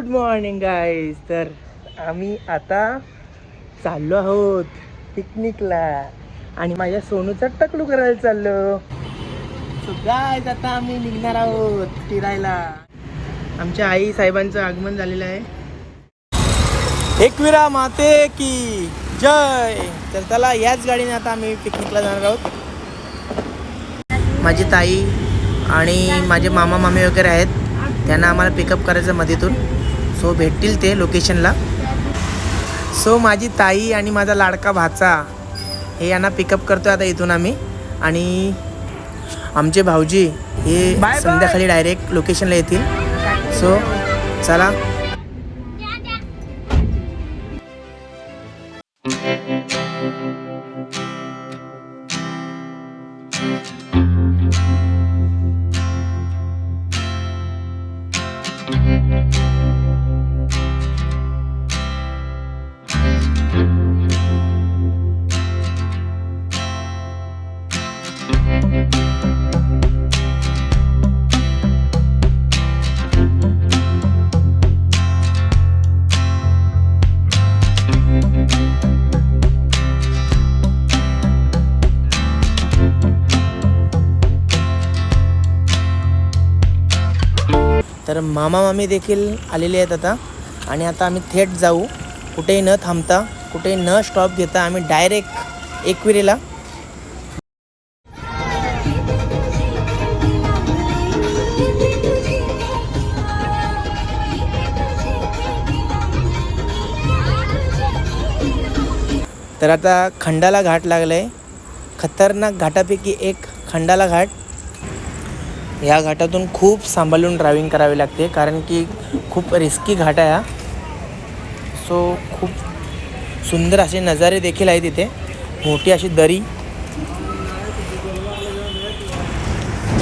Good morning guys तर आम्ही आता चाललो आहोत पिकनिकला आणि माझ्या सोनूचा टकलू करायला चाललो. सो गायज आता आम्ही निघणार आहोत फिरायला. आमच्या आई साहेबांचं आगमन झालेलं आहे. एकविरा माते की जय. तर त्याला याच गाडीने आता आम्ही पिकनिकला जाणार आहोत. माझी ताई आणि माझे मामा मामी वगैरे आहेत. त्यांना आम्हाला पिकअप करायचं मध्येतून सो भेटतील ते लोकेशनला. सो माझी ताई आणि माझा लाडका भाचा हे यांना पिकअप करतो आता इथून आम्ही. आणि आमचे भाऊजी हे संध्याकाळी डायरेक्ट लोकेशनला येतील. सो चला. तर मामा मामी देखील आलेले आहेत आता. आणि आता आम्ही थेट जाऊ. कुठेही न थांबता कुठेही न स्टॉप घेता आम्ही डायरेक्ट एकविरेला तर आता खंडाला घाट लागला आहे खतरनाक घाटापैकी एक खंडाला घाट. या घाटातून खूप सांभाळून ड्रायविंग करावी लागते कारण की खूप रिस्की घाट आहे हा. सो खूप सुंदर असे नजारे देखील आहेत इथे. मोठी अशी दरी.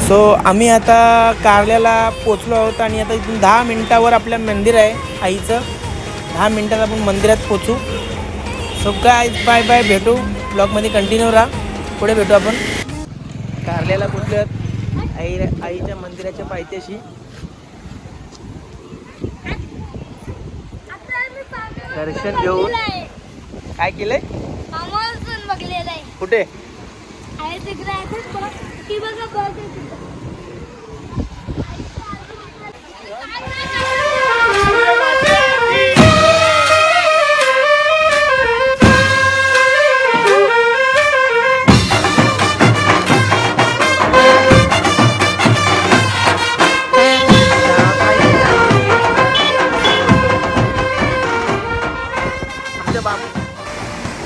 सो आम्ही आता कारल्याला पोचलो आहोत आणि आता इथून दहा मिनटावर आपलं मंदिर आहे आईचं. दहा मिनटात आपण मंदिरात पोचू. सो काय बाय बाय भेटू. ब्लॉगमध्ये कंटिन्यू राहा. पुढे भेटू आपण. कारल्याला पोचलो आई आईच्या मंदिराच्या पायथ्याशी. दर्शन घेऊन. काय केलंय? कुठे?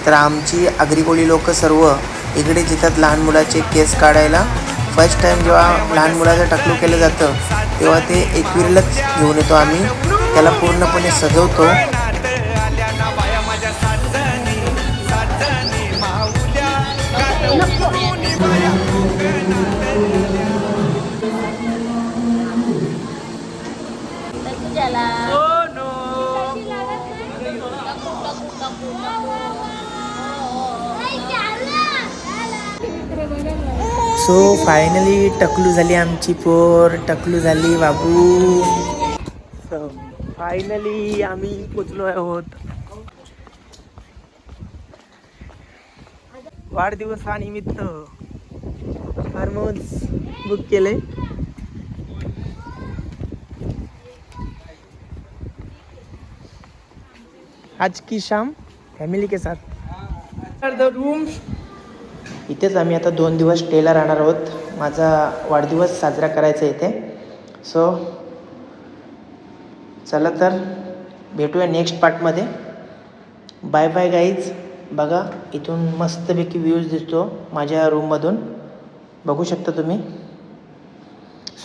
तर आमची आगरी कोळी लोक सर्व इकडे येतात लहान मुलाचे केस काढायला फर्स्ट टाइम जेव्हा लहान मुलाचं टकलू केलं जातं तेव्हा ते एकविरीलाच घेऊन येतो आम्ही. त्याला पूर्णपणे सजवतो. सो फायनली टकलू झाली आमची पोर टकलू झाली बाबू. सो फायनली आम्ही पोचलो आहोत. वाढदिवसानिमित्त हार्मोन्स बुक केले. आज की शाम? फॅमिली के साथ. रूम इथेच आम्ही आता दोन दिवस स्टेला राहणार आहोत. माझा वाढदिवस साजरा करायचा इथे. सो चला तर भेटूया नेक्स्ट पार्टमध्ये बाय बाय गाईज बघा इथून मस्तपैकी व्ह्यूज दिसतो माझ्या रूममधून बघू शकता तुम्ही.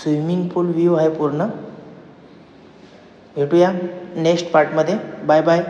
स्विमिंग पूल व्ह्यू आहे पूर्ण. भेटूया नेक्स्ट पार्टमध्ये बाय बाय